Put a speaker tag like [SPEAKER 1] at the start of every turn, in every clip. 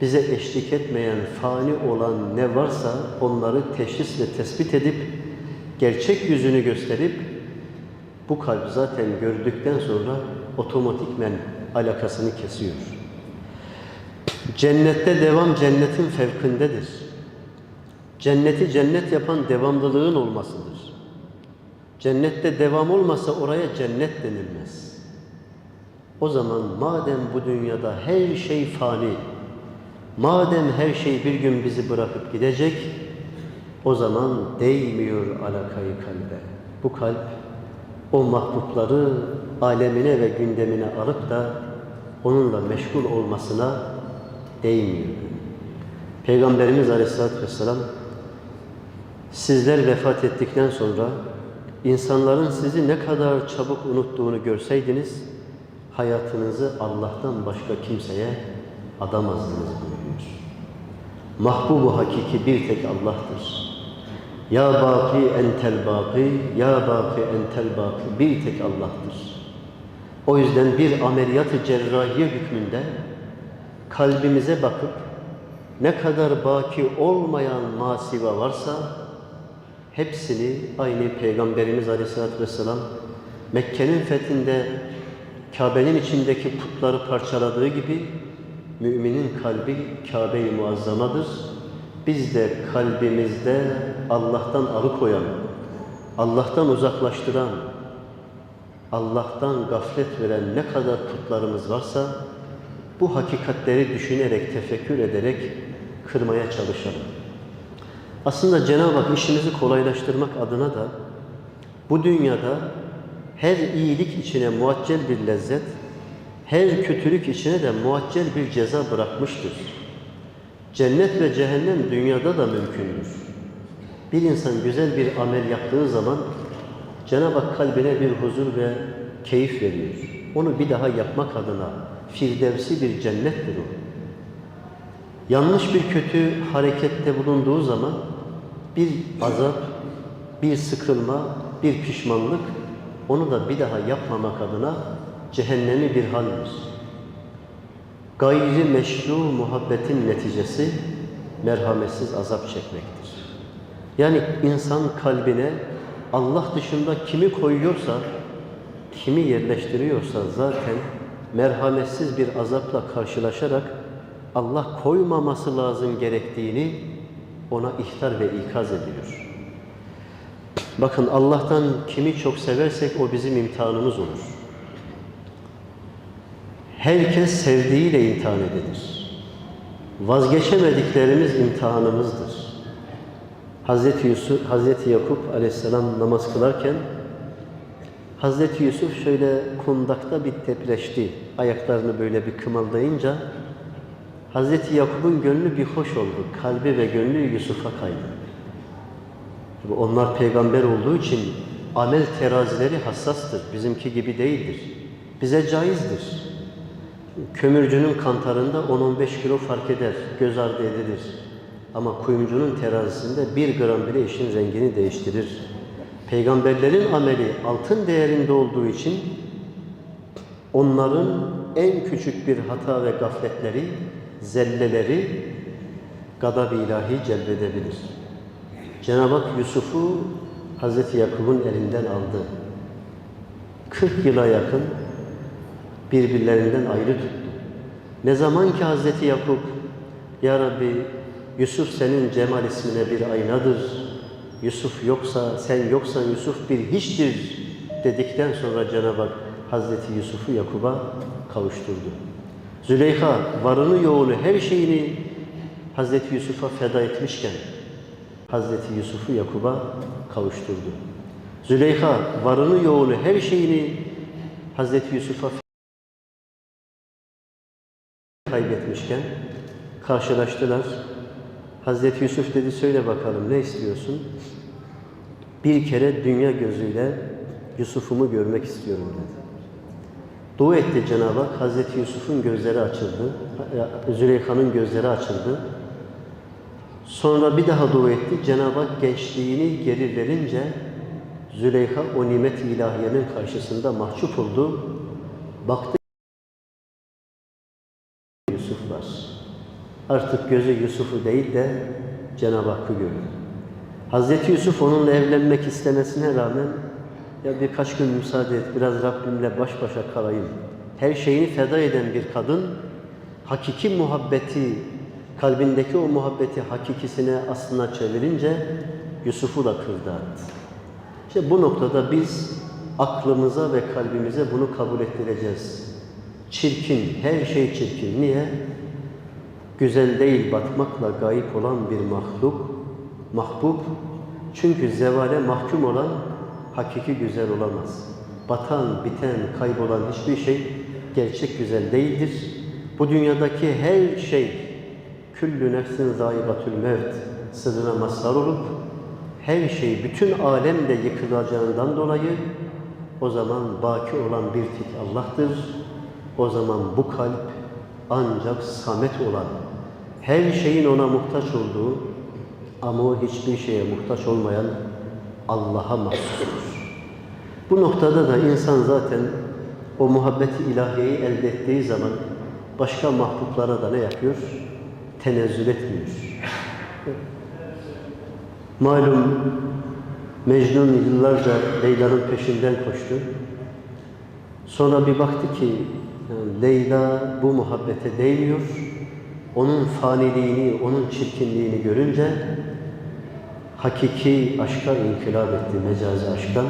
[SPEAKER 1] bize eşlik etmeyen, fani olan ne varsa onları teşhis ve tespit edip, gerçek yüzünü gösterip, bu kalp zaten gördükten sonra otomatikmen alakasını kesiyor. Cennette devam cennetin fevkindedir. Cenneti cennet yapan devamlılığın olmasıdır. Cennette devam olmasa oraya cennet denilmez. O zaman madem bu dünyada her şey fani, madem her şey bir gün bizi bırakıp gidecek, o zaman değmiyor alakayı kalbe. Bu kalp o mahbubları alemine ve gündemine alıp da onunla meşgul olmasına değmiyor. Peygamberimiz Aleyhisselatü Vesselam sizler vefat ettikten sonra insanların sizi ne kadar çabuk unuttuğunu görseydiniz hayatınızı Allah'tan başka kimseye adamazdınız buyuruyor. Mahbubu hakiki bir tek Allah'tır. Ya baki entel baki, ya baki entel baki bir tek Allah'tır. O yüzden bir ameliyat-ı cerrahiye hükmünde kalbimize bakıp ne kadar baki olmayan masiva varsa hepsini aynı Peygamberimiz Aleyhisselatü Vesselam Mekke'nin fethinde Kabe'nin içindeki putları parçaladığı gibi müminin kalbi Kabe-i Muazzamadır. Biz de kalbimizde Allah'tan alıkoyan, Allah'tan uzaklaştıran, Allah'tan gaflet veren ne kadar putlarımız varsa bu hakikatleri düşünerek, tefekkür ederek kırmaya çalışalım. Aslında Cenab-ı Hak işimizi kolaylaştırmak adına da bu dünyada her iyilik içine muaccel bir lezzet, her kötülük içine de muaccel bir ceza bırakmıştır. Cennet ve cehennem dünyada da mümkündür. Bir insan güzel bir amel yaptığı zaman Cenab-ı Hak kalbine bir huzur ve keyif veriyor. Onu bir daha yapmak adına firdevsi bir cennettir o. Yanlış bir kötü harekette bulunduğu zaman bir azap, bir sıkılma, bir pişmanlık onu da bir daha yapmamak adına cehennemi bir haldir. Gayri meşru muhabbetin neticesi merhametsiz azap çekmektir. Yani insan kalbine Allah dışında kimi koyuyorsa, kimi yerleştiriyorsa zaten merhametsiz bir azapla karşılaşarak Allah koymaması lazım gerektiğini ona ihtar ve ikaz ediyor. Bakın Allah'tan kimi çok seversek o bizim imtihanımız olur. Herkes sevdiğiyle imtihan edilir. Vazgeçemediklerimiz imtihanımızdır. Hazreti Yusuf, Hazreti Yakup aleyhisselam namaz kılarken Hazreti Yusuf şöyle kundakta bir depreşti. Ayaklarını böyle bir kımıldayınca Hazreti Yakup'un gönlü bir hoş oldu. Kalbi ve gönlü Yusuf'a kaydı. Tabii onlar peygamber olduğu için amel terazileri hassastır. Bizimki gibi değildir. Bize caizdir. Kömürcünün kantarında 10-15 kilo fark eder, göz ardı edilir. Ama kuyumcunun terazisinde bir gram bile işin rengini değiştirir. Peygamberlerin ameli altın değerinde olduğu için onların en küçük bir hata ve gafletleri, zelleleri gadab-ı ilahi celbedebilir. Cenab-ı Hak Yusuf'u Hazreti Yakup'un elinden aldı. 40 yıla yakın birbirlerinden ayrı tuttu. Ne zaman ki Hazreti Yakup, Ya Rabbi Yusuf senin cemal ismine bir aynadır. Yusuf yoksa, sen yoksan Yusuf bir hiçtir dedikten sonra Cenab-ı Hak Hazreti Yusuf'u Yakup'a kavuşturdu. Züleyha varını yoğunu her şeyini Hazreti Yusuf'a feda etmişken Hazreti Yusuf'u Yakup'a kavuşturdu. Züleyha varını yoğunu her şeyini Hazreti Yusuf'a kaybetmişken karşılaştılar. Hazreti Yusuf dedi söyle bakalım ne istiyorsun? Bir kere dünya gözüyle Yusuf'umu görmek istiyorum dedi. Dua etti Cenab-ı Hak. Hazreti Yusuf'un gözleri açıldı. Züleyha'nın gözleri açıldı. Sonra bir daha dua etti. Cenab-ı Hak gençliğini geri verince Züleyha o nimet-i ilahiyenin karşısında mahcup oldu. Baktı Yusuf var. Artık gözü Yusuf'u değil de Cenab-ı Hakk'ı görüyor. Hazreti Yusuf onunla evlenmek istemesine rağmen ya birkaç gün müsaade et, biraz Rabbimle baş başa kalayım. Her şeyini feda eden bir kadın, hakiki muhabbeti, kalbindeki o muhabbeti hakikisine aslına çevirince Yusuf'u da kırdı attı. İşte bu noktada biz aklımıza ve kalbimize bunu kabul ettireceğiz. Çirkin, her şey çirkin. Niye? Güzel değil batmakla gayip olan bir mahluk, mahbub. Çünkü zevale mahkum olan hakiki güzel olamaz. Batan, biten, kaybolan hiçbir şey gerçek güzel değildir. Bu dünyadaki her şey küllü nefsin zaibatül mevt sırrına mazhar olup her şey, bütün alem de yıkılacağından dolayı o zaman baki olan bir tek Allah'tır. O zaman bu kalp ancak samet olan, her şeyin ona muhtaç olduğu ama o hiçbir şeye muhtaç olmayan Allah'a mahsustur. Bu noktada da insan zaten o muhabbeti ilahiyeyi elde ettiği zaman başka mahbublara da ne yapıyor? Tenezzül etmiyor. Malum Mecnun yıllarca Leyla'nın peşinden koştu. Sonra bir baktı ki yani Leyla bu muhabbete değmiyor. Onun faniliğini, onun çirkinliğini görünce hakiki aşka inkılap etti, mecazi aşka.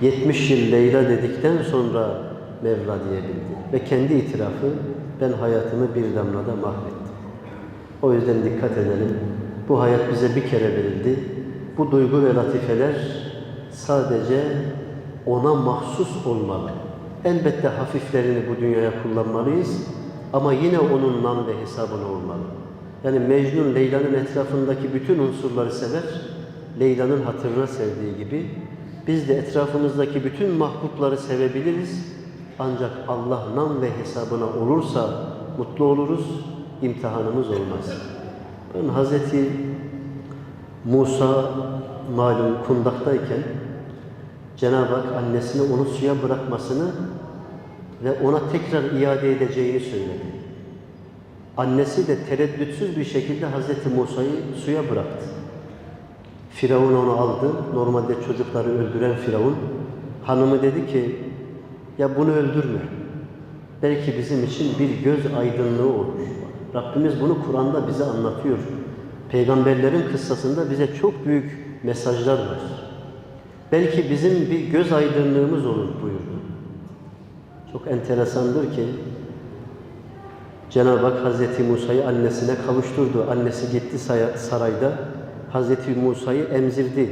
[SPEAKER 1] 70 yıl Leyla dedikten sonra Mevla diyebildi. Ve kendi itirafı ben hayatımı bir damlada mahvettim. O yüzden dikkat edelim. Bu hayat bize bir kere verildi. Bu duygu ve latifeler sadece ona mahsus olmalı. Elbette hafiflerini bu dünyaya kullanmalıyız ama yine onun nam ve hesabına olmalı. Yani Mecnun Leyla'nın etrafındaki bütün unsurları sever, Leyla'nın hatırına sevdiği gibi biz de etrafımızdaki bütün mahbubları sevebiliriz. Ancak Allah nam ve hesabına olursa mutlu oluruz, imtihanımız olmaz. Ben Hazreti Musa malum kundaktayken Cenab-ı Hak annesine onu suya bırakmasını ve ona tekrar iade edeceğini söyledi. Annesi de tereddütsüz bir şekilde Hazreti Musa'yı suya bıraktı. Firavun onu aldı. Normalde çocukları öldüren Firavun. Hanımı dedi ki, ya bunu öldürme. Belki bizim için bir göz aydınlığı olur. Rabbimiz bunu Kur'an'da bize anlatıyor. Peygamberlerin kıssasında bize çok büyük mesajlar var. Belki bizim bir göz aydınlığımız olur buyurdu. Çok enteresandır ki Cenab-ı Hak Hazreti Musa'yı annesine kavuşturdu. Annesi gitti sarayda. Hazreti Musa'yı emzirdi.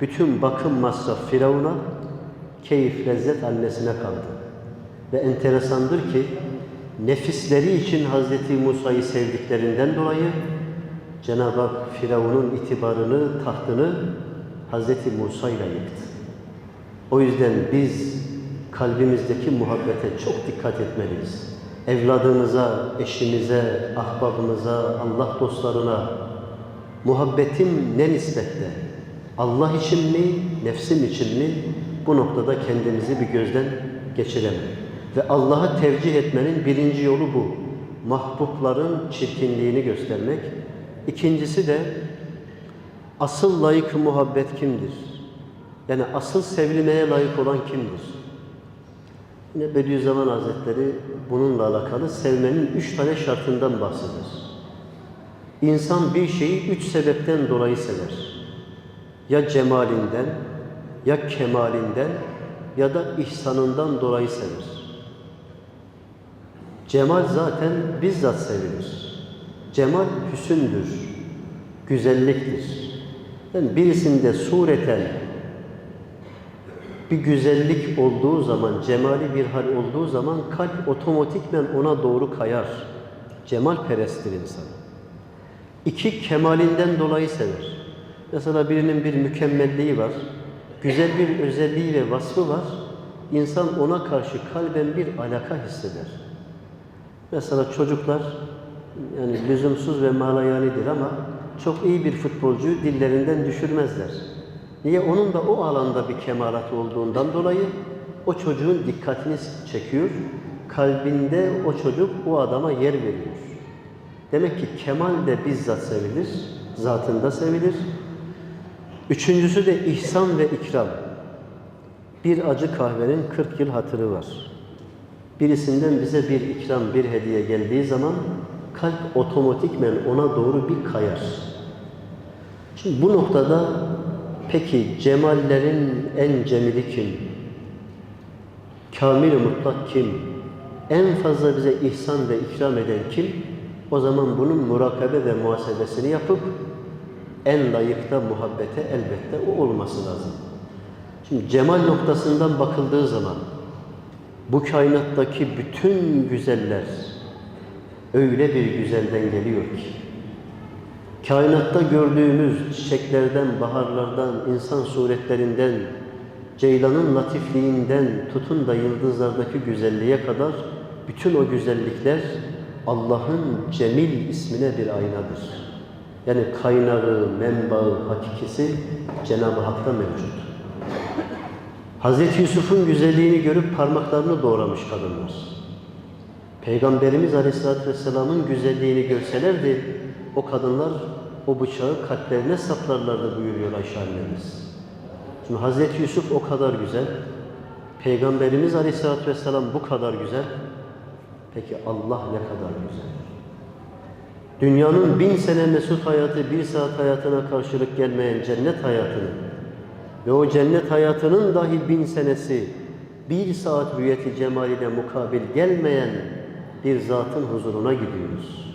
[SPEAKER 1] Bütün bakım masraf Firavun'a, keyif, lezzet annesine kaldı. Ve enteresandır ki nefisleri için Hazreti Musa'yı sevdiklerinden dolayı Cenab-ı Hak Firavun'un itibarını, tahtını Hazreti Musa ile yıktı. O yüzden biz kalbimizdeki muhabbete çok dikkat etmeliyiz. Evladımıza, eşimize, ahbabımıza, Allah dostlarına muhabbetim ne nispette? Allah için mi, nefsim için mi? Bu noktada kendimizi bir gözden geçirelim. Ve Allah'a tevcih etmenin birinci yolu bu. Mahbubların çirkinliğini göstermek. İkincisi de asıl layık muhabbet kimdir? Yani asıl sevilmeye layık olan kimdir? Yine Bediüzzaman Hazretleri bununla alakalı sevmenin üç tane şartından bahseder. İnsan bir şeyi üç sebepten dolayı sever. Ya cemalinden, ya kemalinden, ya da ihsanından dolayı sever. Cemal zaten bizzat sevilir. Cemal hüsündür, güzelliktir. Yani birisinde sureten bir güzellik olduğu zaman, cemali bir hal olduğu zaman kalp otomatikmen ona doğru kayar. Cemal peresttir insan. İki, kemalinden dolayı sever. Mesela birinin bir mükemmelliği var, güzel bir özelliği ve vasfı var. İnsan ona karşı kalben bir alaka hisseder. Mesela çocuklar yani lüzumsuz ve malayanidir ama çok iyi bir futbolcuyu dillerinden düşürmezler. Niye? Onun da o alanda bir kemalat olduğundan dolayı o çocuğun dikkatini çekiyor. Kalbinde o çocuk o adama yer veriyor. Demek ki kemal de bizzat sevilir, zatında sevilir. Üçüncüsü de ihsan ve ikram. Bir acı kahvenin 40 yıl hatırı var. Birisinden bize bir ikram, bir hediye geldiği zaman kalp otomatikmen ona doğru bir kayar. Şimdi bu noktada peki cemallerin en cemili kim? Kamil mutlak kim? En fazla bize ihsan ve ikram eden kim? O zaman bunun murakabe ve muhasebesini yapıp en layıkta muhabbete elbette o olması lazım. Şimdi cemal noktasından bakıldığı zaman bu kainattaki bütün güzeller öyle bir güzelden geliyor ki kainatta gördüğümüz çiçeklerden, baharlardan, insan suretlerinden, ceylanın latifliğinden tutun da yıldızlardaki güzelliğe kadar bütün o güzellikler Allah'ın Cemil ismine bir aynadır. Yani kaynağı, menbaı, hakikisi Cenab-ı Hak'ta mevcut. Hazreti Yusuf'un güzelliğini görüp parmaklarını doğramış kadınlar. Peygamberimiz Aleyhisselatü Vesselam'ın güzelliğini görselerdi, o kadınlar o bıçağı kalplerine saplarlardı buyuruyor Ayşe annemiz. Şimdi Hazreti Yusuf o kadar güzel, Peygamberimiz Aleyhisselatü Vesselam bu kadar güzel, peki Allah ne kadar güzel? Dünyanın bin sene mesut hayatı, bir saat hayatına karşılık gelmeyen cennet hayatını ve o cennet hayatının dahi bin senesi bir saat rüyeti cemaline mukabil gelmeyen bir zatın huzuruna gidiyoruz.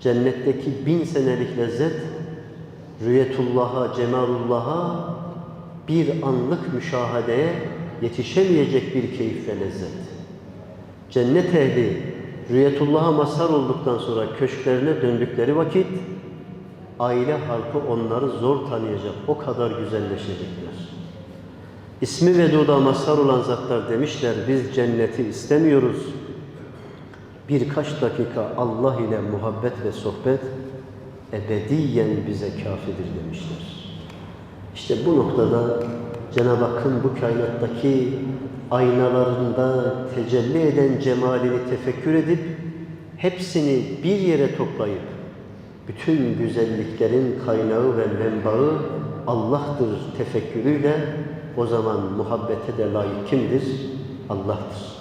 [SPEAKER 1] Cennetteki bin senelik lezzet rüyetullah'a, cemalullah'a bir anlık müşahadeye yetişemeyecek bir keyif ve lezzet. Cennet ehli rüyetullah'a mazhar olduktan sonra köşklerine döndükleri vakit aile halkı onları zor tanıyacak, o kadar güzelleşecekler. İsmi Vedud'a mazhar olan zatlar demişler, biz cenneti istemiyoruz. Birkaç dakika Allah ile muhabbet ve sohbet ebediyen bize kafidir demişler. İşte bu noktada Cenab-ı Hakk'ın bu kainattaki aynalarında tecelli eden cemalini tefekkür edip hepsini bir yere toplayıp bütün güzelliklerin kaynağı ve menbaı Allah'tır tefekkürüyle o zaman muhabbete de layık kimdir? Allah'tır.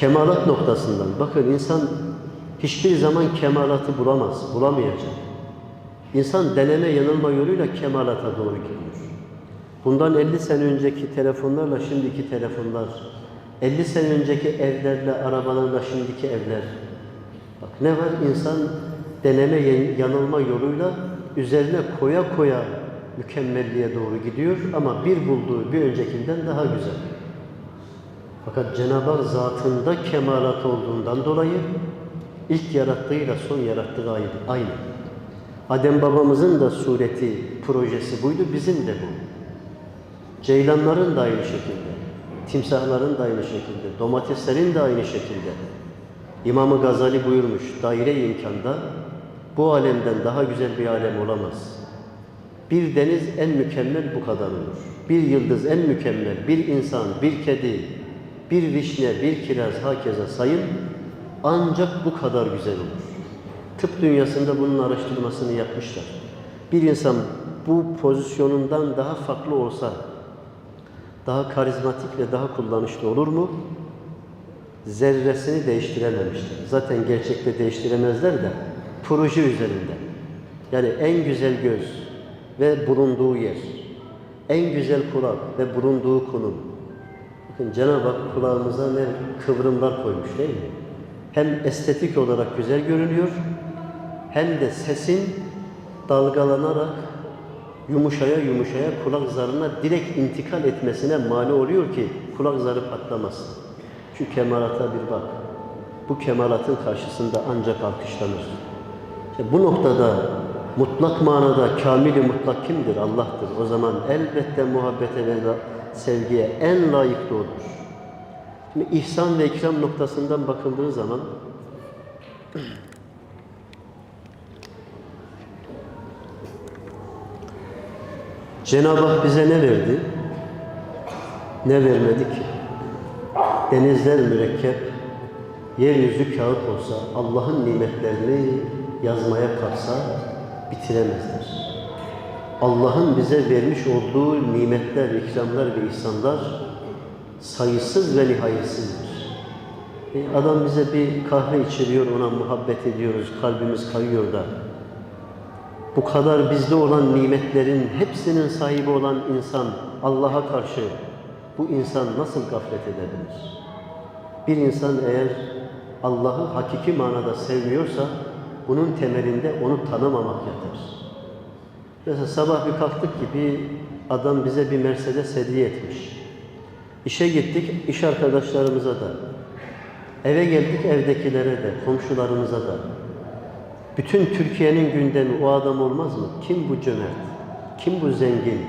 [SPEAKER 1] Kemalat noktasından bakın insan hiçbir zaman kemalatı bulamaz, bulamayacak. İnsan deneme yanılma yoluyla kemalata doğru gidiyor. Bundan 50 sene önceki telefonlarla şimdiki telefonlar, 50 sene önceki evlerle, arabalarla şimdiki evler. Bak ne var? İnsan deneme yanılma yoluyla üzerine koya koya mükemmelliğe doğru gidiyor ama bir bulduğu bir öncekinden daha güzel. Fakat Cenab-ı Hak zatında kemalat olduğundan dolayı ilk yarattığıyla son yarattığı aynı. Adem babamızın da sureti, projesi buydu, bizim de bu. Ceylanların da aynı şekilde, timsahların da aynı şekilde, domateslerin de aynı şekilde. İmam-ı Gazali buyurmuş, daire imkanda bu alemden daha güzel bir alem olamaz. Bir deniz en mükemmel bu kadar olur. Bir yıldız en mükemmel, bir insan, bir kedi, bir vişne, bir kiraz, hakeza sayın ancak bu kadar güzel olur. Tıp dünyasında bunun araştırmasını yapmışlar. Bir insan bu pozisyonundan daha farklı olsa daha karizmatik ve daha kullanışlı olur mu? Zerresini değiştirememişler. Zaten gerçekte değiştiremezler de proje üzerinde. Yani en güzel göz ve bulunduğu yer, en güzel kulak ve bulunduğu konum. Bakın Cenab-ı Hak kulağımıza ne kıvrımlar koymuş değil mi? Hem estetik olarak güzel görünüyor, hem de sesin dalgalanarak yumuşaya yumuşaya kulak zarına direkt intikal etmesine mani oluyor ki kulak zarı patlamasın. Şu kemalata bir bak. Bu kemalatın karşısında ancak alkışlanır. İşte bu noktada mutlak manada kamili mutlak kimdir? Allah'tır. O zaman elbette muhabbete ve sevgiye en layık da. Şimdi ihsan ve ikram noktasından bakıldığı zaman Cenab-ı Hak bize ne verdi? Ne vermedi ki? Denizler mürekkep, yeryüzü kağıt olsa Allah'ın nimetlerini yazmaya kalksa bitiremezler. Allah'ın bize vermiş olduğu nimetler, ikramlar ve ihsanlar sayısız ve nihayetsizdir. E, adam bize bir kahve içiriyor, ona muhabbet ediyoruz, kalbimiz kayıyor da. Bu kadar bizde olan nimetlerin hepsinin sahibi olan insan Allah'a karşı bu insan nasıl gaflet edebilir? Bir insan eğer Allah'ı hakiki manada sevmiyorsa bunun temelinde onu tanımamak yatar. Mesela sabah bir kalktık ki bir adam bize bir Mercedes hediye etmiş. İşe gittik, iş arkadaşlarımıza da. Eve geldik, evdekilere de, komşularımıza da. Bütün Türkiye'nin gündemi o adam olmaz mı? Kim bu cömert? Kim bu zengin?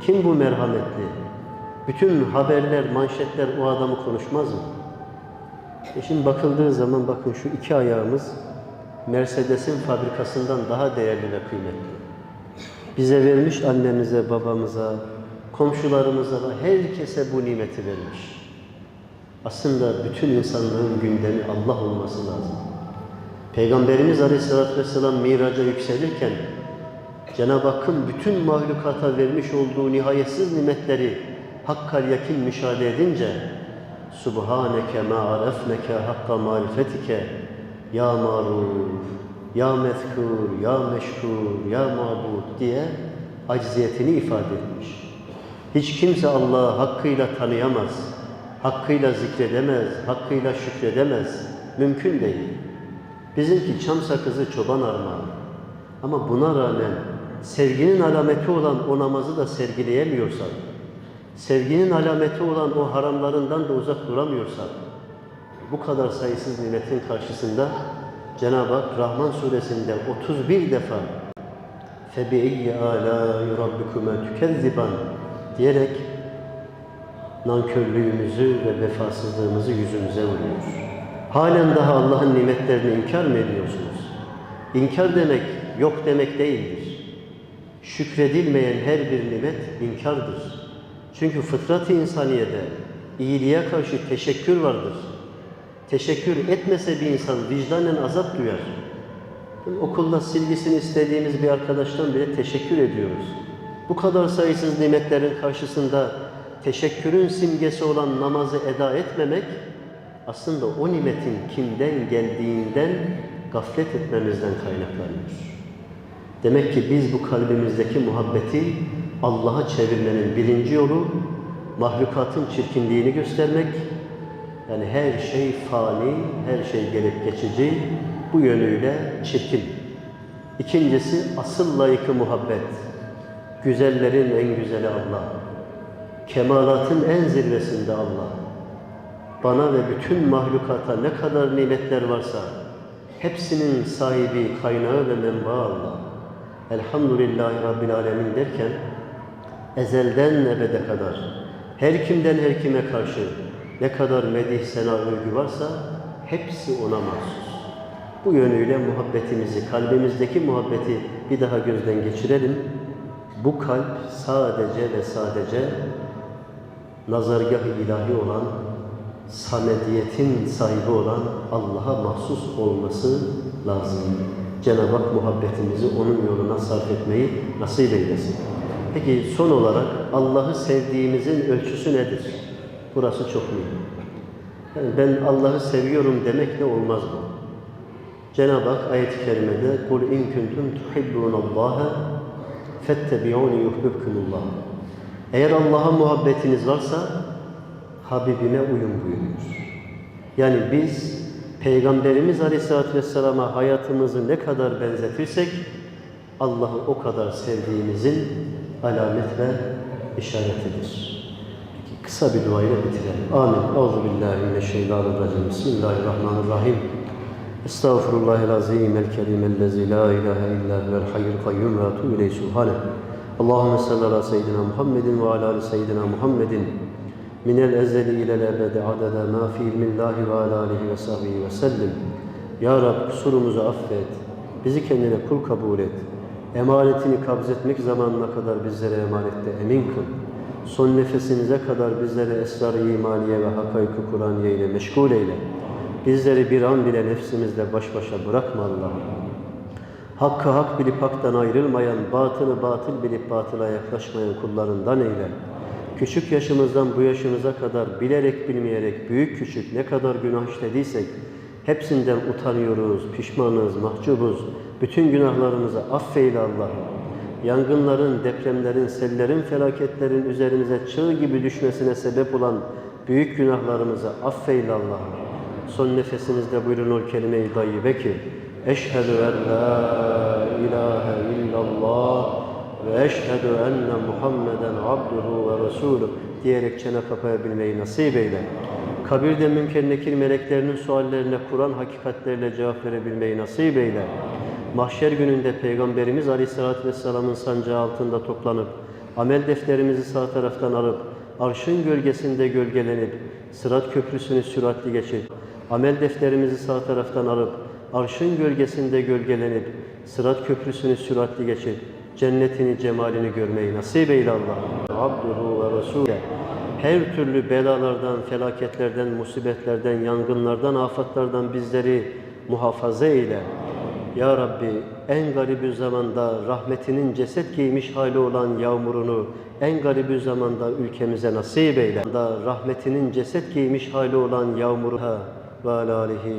[SPEAKER 1] Kim bu merhametli? Bütün haberler, manşetler o adamı konuşmaz mı? E şimdi bakıldığı zaman bakın şu iki ayağımız Mercedes'in fabrikasından daha değerli ve kıymetli. Bize vermiş annemize, babamıza, komşularımıza da herkese bu nimeti vermiş. Aslında bütün insanlığın gündemi Allah olması lazım. Peygamberimiz Aleyhisselatü Vesselam miraca yükselirken Cenab-ı Hakk'ın bütün mahlukata vermiş olduğu nihayetsiz nimetleri hakkal yakin müşahede edince Subhaneke ma hakka marifetike Ya maruf, ya mezkur, ya meşkur, ya mabud diye acziyetini ifade etmiş. Hiç kimse Allah'ı hakkıyla tanıyamaz, hakkıyla zikredemez, hakkıyla şükredemez. Mümkün değil. Bizimki çam sakızı çoban armağanı. Ama buna rağmen sevginin alameti olan o namazı da sergileyemiyorsak, sevginin alameti olan o haramlarından da uzak duramıyorsak, bu kadar sayısız nimetin karşısında Cenab-ı Hak Rahman suresinde 31 defa فَبِئِيَّ آلَاءِ رَبِّكُمَا تُكَذِّبًا diyerek nankörlüğümüzü ve vefasızlığımızı yüzümüze vuruyor. Halen daha Allah'ın nimetlerini inkar mı ediyorsunuz? İnkar demek yok demek değildir. Şükredilmeyen her bir nimet inkardır. Çünkü fıtrat-ı insaniyede iyiliğe karşı teşekkür vardır. Teşekkür etmese bir insan vicdanen azap duyar. Okulda silgisini istediğimiz bir arkadaştan bile teşekkür ediyoruz. Bu kadar sayısız nimetlerin karşısında teşekkürün simgesi olan namazı eda etmemek aslında o nimetin kimden geldiğinden gaflet etmemizden kaynaklanıyor. Demek ki biz bu kalbimizdeki muhabbeti Allah'a çevirmenin birinci yolu mahlukatın çirkinliğini göstermek. Yani her şey fani, her şey gelip geçici, bu yönüyle çirkin. İkincisi asıl layıkı muhabbet. Güzellerin en güzeli Allah. Kemalatın en zirvesinde Allah. Bana ve bütün mahlukata ne kadar nimetler varsa hepsinin sahibi, kaynağı ve menbaı Allah. Elhamdülillahi Rabbil Alemin derken ezelden ebede kadar her kimden her kime karşı ne kadar medih, sena, övgü varsa hepsi ona mahsus. Bu yönüyle muhabbetimizi, kalbimizdeki muhabbeti bir daha gözden geçirelim. Bu kalp sadece ve sadece nazargah-ı ilahi olan, samediyetin sahibi olan Allah'a mahsus olması lazım. Cenab-ı Hak muhabbetimizi onun yoluna sarf etmeyi nasip eylesin. Peki son olarak Allah'ı sevdiğimizin ölçüsü nedir? Burası çok mühim. Ben Allah'ı seviyorum demekle olmaz bu. Cenab-ı Hak ayet-i kerimede "Kul in kuntum tuhibbunallaha fettebi'uni yuhibbukumullah." Eğer Allah'a muhabbetiniz varsa Habibime uyun buyuruyor. Yani biz Peygamberimiz Aleyhisselatü Vesselam'a hayatımızı ne kadar benzetirsek Allah'ı o kadar sevdiğimizin alamet ve işaretidir. Kısa bir duayla bitirelim. Amin. Euzu billahi mineşşeytanirracim. Bismillahirrahmanirrahim. Estağfirullahel el kerimellezi la ilahe illa huvel hayyul kayyum ve etûbü ileyhi subhane. Allahümme salli ala seyyidina Muhammedin ve ala ali seyyidina Muhammedin. Minel ezeli ilel ebedi adede ma fi ilmillahi ve ala alihi ve sahbihi ve sellim. Ya Rab kusurumuzu affet. Bizi kendine kul kabul et. Emanetini kabz etmek zamanına kadar bizlere emanette emin kıl. Son nefesimize kadar bizlere esrar-ı imaniye ve hakaik-ı Kur'aniye ile meşgul eyle. Bizleri bir an bile nefsimizle baş başa bırakma Allah'ım. Hakkı hak bilip haktan ayrılmayan, batılı batıl bilip batıla yaklaşmayan kullarından eyle. Küçük yaşımızdan bu yaşımıza kadar bilerek bilmeyerek büyük küçük ne kadar günah işlediysek hepsinden utanıyoruz, pişmanız, mahcubuz. Bütün günahlarımızı affeyle Allah'ım. Yangınların, depremlerin, sellerin, felaketlerin üzerimize çığ gibi düşmesine sebep olan büyük günahlarımızı affeyle Allah'ım. Son nefesimizde buyurun o kelime-i dayyibe ki Eşhedü en la ilahe illallah ve eşhedü enne Muhammeden abduhu ve resulü diyerek çene kapayabilmeyi nasip eyle. Kabirde münker nekir meleklerinin suallerine Kur'an hakikatleriyle cevap verebilmeyi nasip eyle. Mahşer gününde Peygamberimiz Aleyhisselatü Vesselam'ın sancağı altında toplanıp, amel defterimizi sağ taraftan alıp, arşın gölgesinde gölgelenip, sırat köprüsünü süratli geçip, amel defterimizi sağ taraftan alıp, arşın gölgesinde gölgelenip, sırat köprüsünü süratli geçip, cennetini, cemalini görmeyi nasip eyle Allah. Abduhu ve Resulü. Her türlü belalardan, felaketlerden, musibetlerden, yangınlardan, afatlardan bizleri muhafaza eyle. Ya Rabbi en garibü zamanda rahmetinin ceset giymiş hali olan yağmurunu en garibü zamanda ülkemize nasip eyle. Da rahmetinin ceset giymiş hali olan yağmuru ve alâlihi